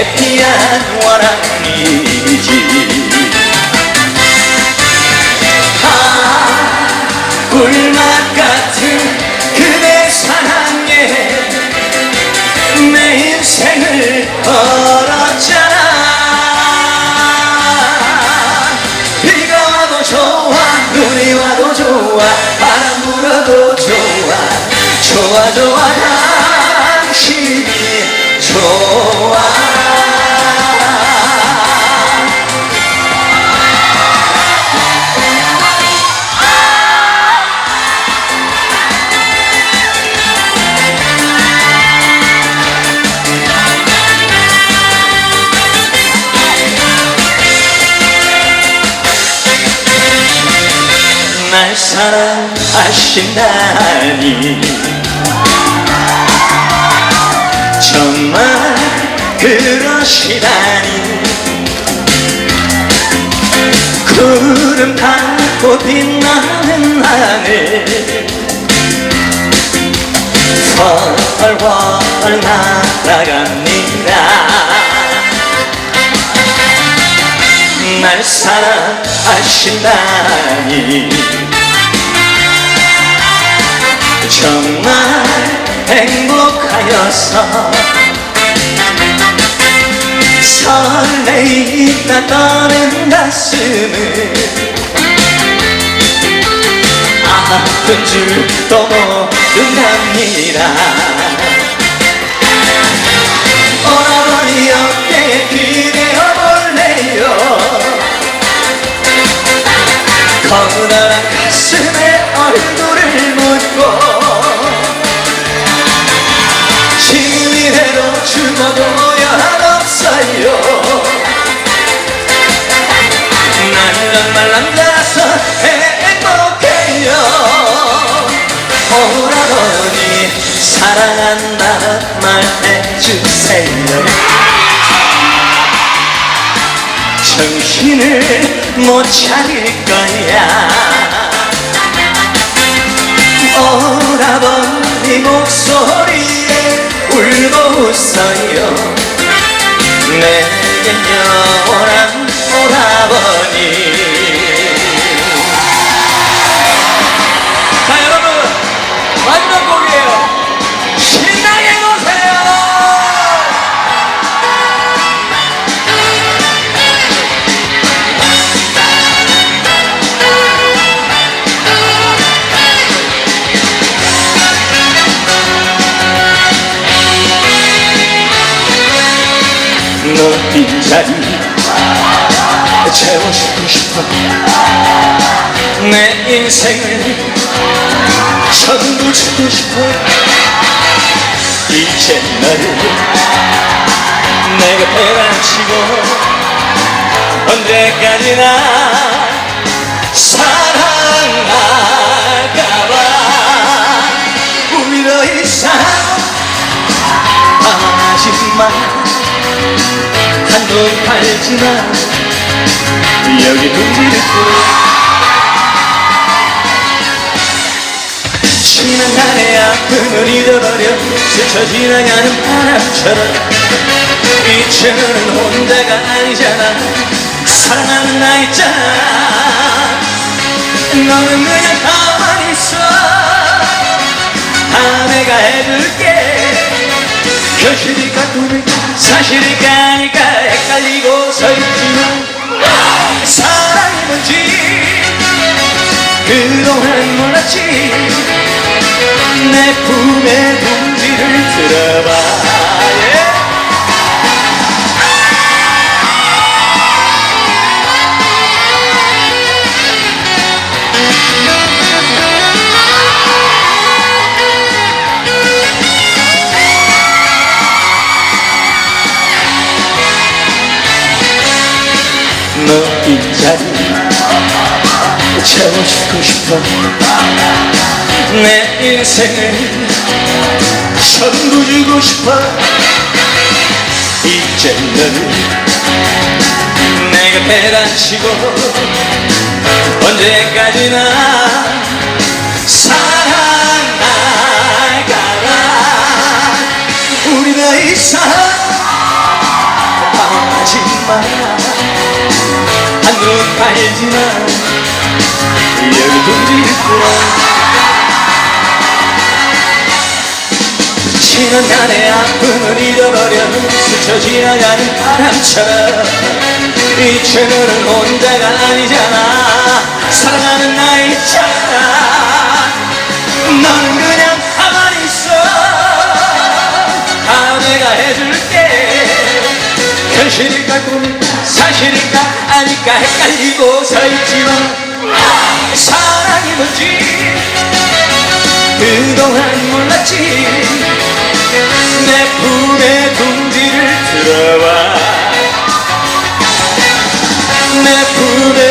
해피한 원한이지. 아 꿀맛 같은 그대 사랑에 내 인생을 걸었잖아. 비가 와도 좋아 눈이 와도 좋아 바람 불어도 좋아 좋아 좋아. 당신이 좋아 사랑하신다니. 정말 그러시다니. 구름 닫고 빛나는 하늘. 훨훨 날아갑니다. 날 사랑하신다니 정말 행복하여서 설레이다 떠는 가슴을 아픈 줄도 모른답니다 연없어요. 난 정말 남자서 행복해요. 오라버니 사랑한다는 말 해주세요. 정신을 못 차릴 거야. 오라버니 목소리에 울고 웃어요. 내겐 영원한 오라버니 너 빈자리 채워주고 싶어. 내 인생을 전부 주고 싶어. 이제 너를 내 곁에 갇히고 언제까지나 사랑할까봐. 우리 더 이상 하지 마 팔지마 여기 뚫어 지난 날의 아픔을 잊어버려 스쳐 지나가는 바람처럼. 이제는 혼자가 아니잖아. 사랑하는 나 있잖아. 너는 그냥 가만히 있어. 아 내가 해줄게. 현실일까 꿈일까 사실일까 아닐까 헷갈리고 서 있지만 사랑이 뭔지. 그동안 몰랐지. 내 품에 둥지를 들어봐 이 자리 채워주고 싶어. 내 인생을 전부 주고 싶어. 이제 너를 내 곁에 닥치고 언제까지나 사랑할까봐 우리 더 이상. 하지마 여기 둥지를 끌어 지난 날의 아픔을 잊어버려 스쳐 지나가는 바람처럼 이제 너는 혼자가 아니잖아. 사랑하는 나 있잖아. 너는 그냥 가만히 있어. 다 내가 해줄게. 현실일까 꿈일까 사실일까 아닐까 헷갈리고 서 있지만 사랑이 뭔지 그동안 몰랐지. 내 품에 둥지를 들어와. 내 품에